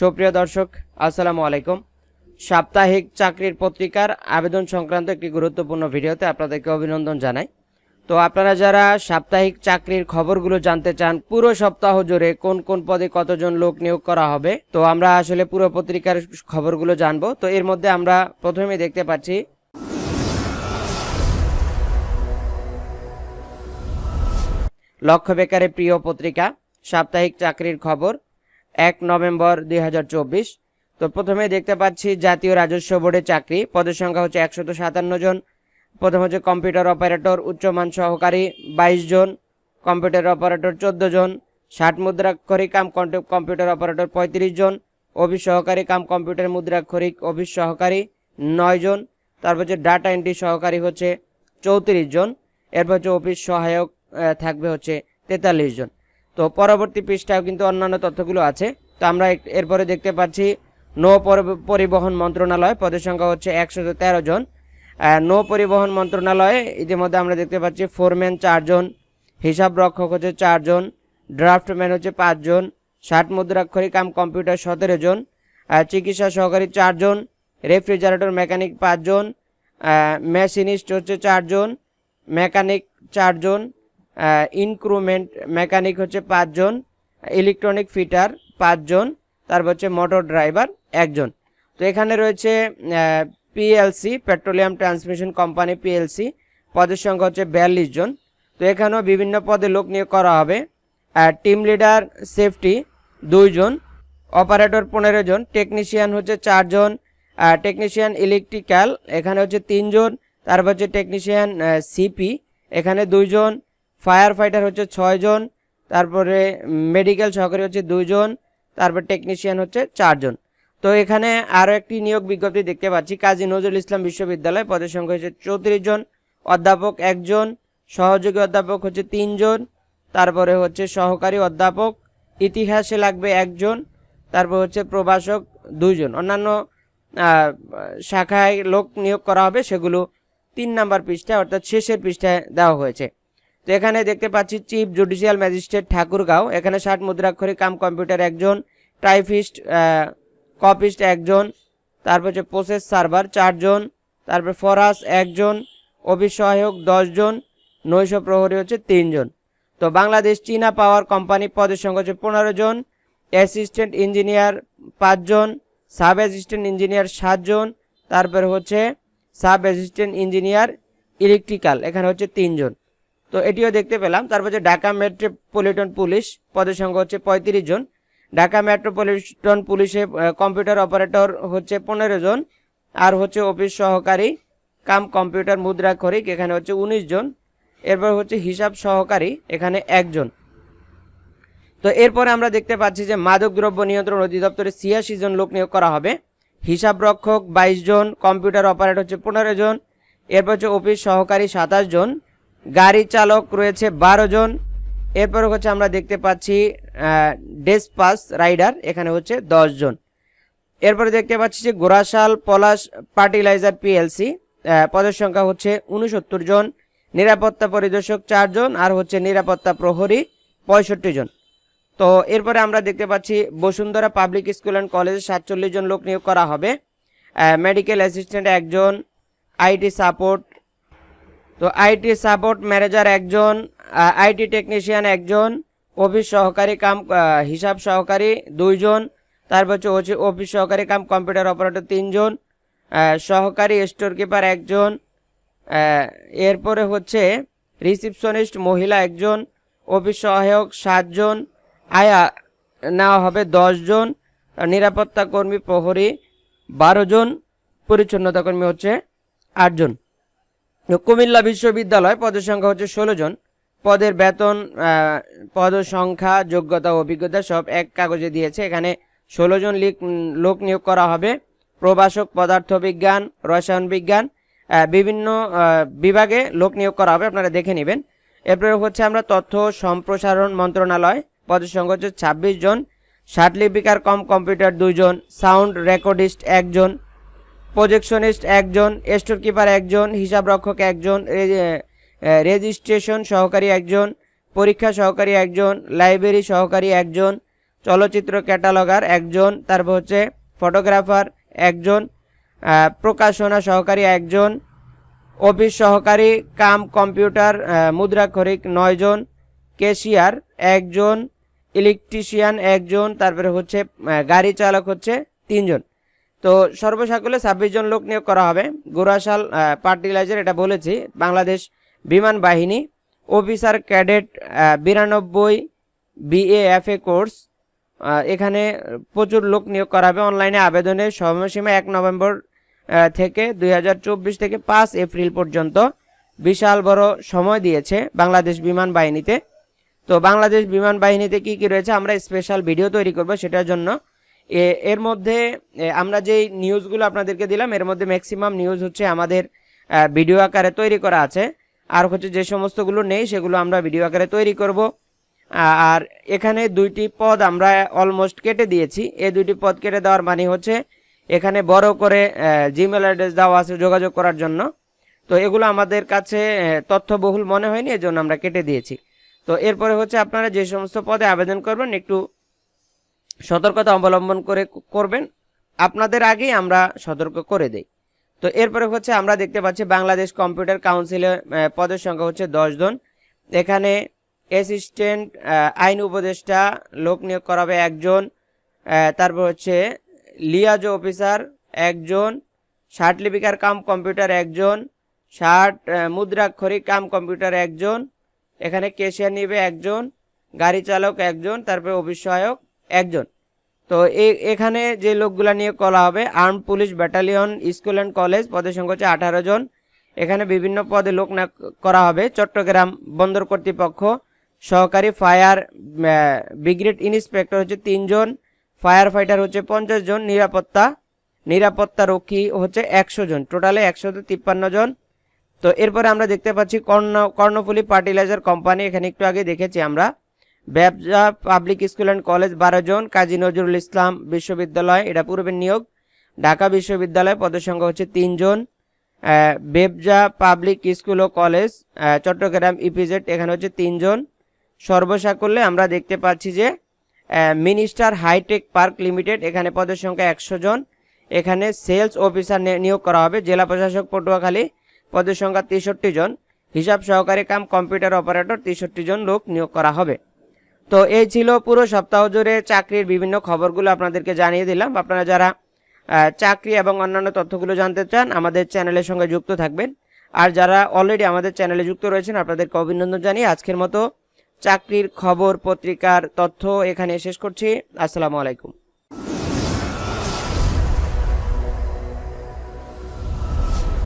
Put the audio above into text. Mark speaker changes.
Speaker 1: সুপ্রিয় দর্শক, আসসালামু আলাইকুম। সাপ্তাহিক চাকরির পত্রিকার আবেদন সংক্রান্ত একটি গুরুত্বপূর্ণ ভিডিওতে আপনাদেরকে অভিনন্দন জানাই। তো আপনারা যারা সাপ্তাহিক চাকরির খবরগুলো জানতে চান, পুরো সপ্তাহ জুড়ে কোন কোন পদে কতজন লোক নিয়োগ করা হবে, তো আমরা আসলে পুরো পত্রিকার খবরগুলো জানব। তো এর মধ্যে আমরা প্রথমে দেখতে পাচ্ছি লক্ষ্য বেকারের প্রিয় পত্রিকা, সাপ্তাহিক চাকরির খবর। এক নভেম্বর দুই হাজার চব্বিশ। তো প্রথমে দেখতে পাচ্ছি জাতীয় রাজস্ব বোর্ডের চাকরি। পদের সংখ্যা হচ্ছে একশত সাতান্ন জন। প্রথম হচ্ছে কম্পিউটার অপারেটর, উচ্চমান সহকারী বাইশ জন। কম্পিউটার অপারেটর চোদ্দ জন। ষাট মুদ্রাক্ষরিক কাম কম্পিউটার অপারেটর পঁয়ত্রিশ জন। অফিস সহকারী কাম কম্পিউটার মুদ্রাক্ষরিক অফিস সহকারী নয় জন। তারপর হচ্ছে ডাটা এন্ট্রি সহকারী হচ্ছে চৌত্রিশ জন। এরপর হচ্ছে অফিস সহায়ক থাকবে হচ্ছে তেতাল্লিশ জন। তো পরবর্তী পৃষ্ঠায় কিন্তু অন্যান্য তথ্যগুলো আছে। তো আমরা এরপরে দেখতে পাচ্ছি, নৌ পরিবহন মন্ত্রণালয়, পদের সংখ্যা হচ্ছে একশো তেরো জন। নৌ পরিবহন মন্ত্রণালয়ে ইতিমধ্যে আমরা দেখতে পাচ্ছি, ফোরম্যান চারজন হিসাব রক্ষক হচ্ছে চারজন ড্রাফটম্যান হচ্ছে পাঁচজন ষাট মুদ্রাক্ষরিক কাম কম্পিউটার সতেরো জন চিকিৎসা সহকারী চারজন রেফ্রিজারেটর মেকানিক পাঁচজন মেশিনিস্ট হচ্ছে চারজন মেকানিক চারজন ইনক্রুমেন্ট মেকানিক হচ্ছে পাঁচজন ইলেকট্রনিক ফিটার পাঁচজন, তারপর হচ্ছে মোটর ড্রাইভার একজন। তো এখানে রয়েছে PLC petroleum transmission company PLC পদের সংখ্যা হচ্ছে বিয়াল্লিশ জন। তো এখানেও বিভিন্ন পদে লোক নিয়োগ করা হবে। টিম লিডার সেফটি দুইজন অপারেটর পনেরো জন টেকনিশিয়ান হচ্ছে চারজন টেকনিশিয়ান ইলেকট্রিক্যাল এখানে হচ্ছে তিনজন, তারপর হচ্ছে টেকনিশিয়ান সিপি এখানে দুইজন ফায়ার ফাইটার হচ্ছে ছয়জন তারপরে মেডিকেল সহকারী হচ্ছে দুইজন তারপর টেকনিশিয়ান হচ্ছে চারজন তো এখানে আরও একটি নিয়োগ বিজ্ঞপ্তি দেখতে পাচ্ছি। কাজী নজরুল ইসলাম বিশ্ববিদ্যালয়, পদের সংখ্যা হচ্ছে চৌত্রিশ জন, অধ্যাপক একজন সহযোগী অধ্যাপক হচ্ছে তিনজন তারপরে হচ্ছে সহকারী অধ্যাপক, ইতিহাসে লাগবে একজন তারপর হচ্ছে প্রভাষক দুইজন অন্যান্য শাখায় লোক নিয়োগ করা হবে, সেগুলো তিন নাম্বার পৃষ্ঠায়, অর্থাৎ শেষের পৃষ্ঠায় দেওয়া হয়েছে। তো এখানে দেখতে পাচ্ছি চিফ জুডিশিয়াল ম্যাজিস্ট্রেট ঠাকুরগাঁও। এখানে ষাট মুদ্রাক্ষরিক কাম কম্পিউটার একজন টাইপিস্ট কপিস্ট একজন, তারপর হচ্ছে প্রসেস সার্ভার চারজন, তারপর ফরাস একজন অফিস সহায়ক দশজন, নৈশ প্রহরী হচ্ছে তিনজন। তো বাংলাদেশ চীনা পাওয়ার কোম্পানি পদের সংখ্যা হচ্ছে পনেরো জন অ্যাসিস্ট্যান্ট ইঞ্জিনিয়ার পাঁচজন সাব অ্যাসিস্ট্যান্ট ইঞ্জিনিয়ার সাতজন, তারপর হচ্ছে সাব অ্যাসিস্ট্যান্ট ইঞ্জিনিয়ার ইলেকট্রিক্যাল এখানে হচ্ছে তিনজন। তো এটিও দেখতে পেলাম। তারপর ঢাকা মেট্রোপলিটন পুলিশ, পদের সংখ্যা হচ্ছে পঁয়ত্রিশ জন। ঢাকা মেট্রোপলিটন পুলিশে কম্পিউটার অপারেটর হচ্ছে পনেরো জন। আর হচ্ছে অফিস সহকারী, কাম কম্পিউটার, মুদ্রা খরিক এখানে হচ্ছে উনিশ জন। এরপর হচ্ছে হিসাব সহকারী, এখানে একজন। তো এরপরে আমরা দেখতে পাচ্ছি যে মাদক দ্রব্য নিয়ন্ত্রণ অধিদপ্তরে ছিয়াশি জন লোক নিয়োগ করা হবে। হিসাব রক্ষক বাইশ জন, কম্পিউটার অপারেটর হচ্ছে পনেরো জন। এরপর হচ্ছে অফিস সহকারী সাতাশ জন। গাড়ি চালক রয়েছে বারো জন। এরপর হচ্ছে আমরা দেখতে পাচ্ছি ডেসপাস রাইডার এখানে হচ্ছে দশ জন। এরপরে দেখতে পাচ্ছি যে গোরাশাল পলাশ ফার্টিলাইজার পিএলসি পদের সংখ্যা হচ্ছে উনসত্তর জন। নিরাপত্তা পরিদর্শক চারজন আর হচ্ছে নিরাপত্তা প্রহরী পঁয়ষট্টি জন। তো এরপরে আমরা দেখতে পাচ্ছি বসুন্ধরা পাবলিক স্কুল অ্যান্ড কলেজে সাতচল্লিশ জন লোক নিয়োগ করা হবে। মেডিকেল অ্যাসিস্ট্যান্ট একজন আইটি সাপোর্ট তো আইটি সাপোর্ট ম্যানেজার একজন আইটি টেকনিশিয়ান একজন, অফিস সহকারী কাম হিসাব সহকারী দুইজন, তারপর হচ্ছে অফিস সহকারী কাম, কম্পিউটার অপারেটর তিনজন সহকারী স্টোর কিপার একজন এরপরে হচ্ছে রিসিপশনিস্ট মহিলা একজন, অফিস সহায়ক সাতজন, আয়া নেওয়া হবে জন নিরাপত্তা কর্মী প্রহরী বারো জন পরিচ্ছন্নতা কর্মী হচ্ছে আটজন। কুমিল্লা বিশ্ববিদ্যালয় পদের সংখ্যা হচ্ছে ষোলো জন। পদের বেতন পদ সংখ্যা, যোগ্যতা অভিজ্ঞতা সব এক কাগজে দিয়েছে। এখানে ষোলো জন লিক- নিয়োগ করা হবে। প্রভাষক, পদার্থবিজ্ঞান, রসায়ন বিজ্ঞান বিভিন্ন বিভাগে লোক নিয়োগ করা হবে। আপনারা দেখে নেবেন। এরপরে হচ্ছে আমরা তথ্য সম্প্রসারণ মন্ত্রণালয়। পদের সংখ্যা হচ্ছে ছাব্বিশ জন। ষাট লিপিকার কম কম্পিউটার দুইজন। সাউন্ড রেকর্ডিস্ট একজন। প্রজেকশনিস্ট একজন স্টোর কিপার একজন হিসাব রক্ষক একজন রেজিস্ট্রেশন সহকারী একজন, পরীক্ষা সহকারী একজন, লাইব্রেরি সহকারী একজন, চলচ্চিত্র ক্যাটালগার একজন, তারপর হচ্ছে ফটোগ্রাফার একজন প্রকাশনা সহকারী একজন, অফিস সহকারী, কাম কম্পিউটার মুদ্রাক্ষরিক নয়জন ক্যাশিয়ার একজন, ইলেকট্রিশিয়ান একজন, তারপরে হচ্ছে গাড়ি চালক হচ্ছে তিনজন। তো সর্বসাকুল্যে ছাব্বিশ জন লোক নিয়োগ করা হবে। গোরাশাল পার্টিলাইজার এটা বলেছি, বাংলাদেশ বিমান বাহিনী, অফিসার ক্যাডেট বিরানব্বই বিএএফএ কোর্স এখানে প্রচুর লোক নিয়োগ করা হবে। অনলাইনে আবেদনের সময়সীমা এক নভেম্বর থেকে দুই হাজার চব্বিশ থেকে পাঁচ এপ্রিল পর্যন্ত। বিশাল বড় সময় দিয়েছে বাংলাদেশ বিমান বাহিনীতে। তো বাংলাদেশ বিমান বাহিনীতে কি কি রয়েছে আমরা স্পেশাল ভিডিও তৈরি করব সেটার জন্য। এর মধ্যে আমরা যেই নিউজগুলো আপনাদেরকে দিলাম, এর মধ্যে ম্যাক্সিমাম নিউজ হচ্ছে আমাদের ভিডিও আকারে তৈরি করা আছে। আর হচ্ছে যে সমস্তগুলো নেই, সেগুলো আমরা ভিডিও আকারে তৈরি করব। আর এখানে দুইটি পদ আমরা অলমোস্ট কেটে দিয়েছি। এই দুইটি পদ কেটে দেওয়ার মানে হচ্ছে, এখানে বড় করে জিমেল অ্যাড্রেস দেওয়া আছে যোগাযোগ করার জন্য। তো এগুলো আমাদের কাছে তথ্যবহুল মনে হয়নি, এজন্য আমরা কেটে দিয়েছি। তো এরপরে হচ্ছে আপনারা যে সমস্ত পদে আবেদন করবেন, একটু সতর্কতা অবলম্বন করে করবেন। আপনাদের আগেই আমরা সতর্ক করে দেই। তো এরপরে হচ্ছে আমরা দেখতে পাচ্ছি বাংলাদেশ কম্পিউটার কাউন্সিলের পদের সংখ্যা হচ্ছে দশ জন। এখানে অ্যাসিস্ট্যান্ট আইন উপদেষ্টা লোক নিয়োগ করাবে একজন তারপর হচ্ছে লিয়াজ অফিসার একজন লিপিকার কাম কম্পিউটার একজন, ষাট মুদ্রাক্ষরিক কাম কম্পিউটার একজন, এখানে কেশিয়ার নিবে একজন, গাড়ি চালক একজন, তারপরে সহায়ক একজন। তো এখানে যে লোকগুলা নিয়ে করা হবে, arm police battalion, school and college, পদের সংখ্যা হচ্ছে আঠারো জন। এখানে বিভিন্ন পদে লোক না, করা হবে, চট্টগ্রাম বন্দর কর্তৃপক্ষ, সহকারী ফায়ার ব্রিগেড ইন্সপেক্টর হচ্ছে তিনজন ফায়ার ফাইটার হচ্ছে পঞ্চাশ জন, নিরাপত্তা নিরাপত্তা রক্ষী হচ্ছে একশো জন, টোটালে একশো তিপ্পান্ন জন। তো এরপরে আমরা দেখতে পাচ্ছি কর্ণ, কর্ণফুলী ফার্টিলাইজার কোম্পানি, এখানে একটু আগে দেখেছি আমরা। ব্যবসা পাবলিক স্কুল অ্যান্ড কলেজ বারো জন, কাজী নজরুল ইসলাম বিশ্ববিদ্যালয়, এটা পূর্বের নিয়োগ। ঢাকা বিশ্ববিদ্যালয় পদের সংখ্যা হচ্ছে তিনজন বেবজা পাবলিক স্কুল ও কলেজ চট্টগ্রাম ইপিজেড এখানে হচ্ছে তিনজন সর্বসাকুল্যে আমরা দেখতে পাচ্ছি যে মিনিস্টার হাইটেক পার্ক লিমিটেড এখানে পদের সংখ্যা একশো জন। এখানে সেলস অফিসার নিয়োগ করা হবে। জেলা প্রশাসক পটুয়াখালী পদের সংখ্যা তেষট্টি জন। হিসাব সহকারী কাম কম্পিউটার অপারেটর তেষট্টি জন লোক নিয়োগ করা হবে। তো এই ছিল পুরো সপ্তাহ জুড়ে চাকরির বিভিন্ন খবরগুলো আপনাদেরকে জানিয়ে দিলাম। আপনারা যারা চাকরি এবং অন্যান্য তথ্যগুলো জানতে চান, আমাদের চ্যানেলের সঙ্গে যুক্ত থাকবেন। আর যারা অলরেডি আমাদের চ্যানেলে যুক্ত রয়েছেন, আপনাদেরকে অভিনন্দন জানিয়ে আজকের মতো চাকরির খবর, পত্রিকার তথ্য এখানে শেষ করছি। আসসালামু আলাইকুম।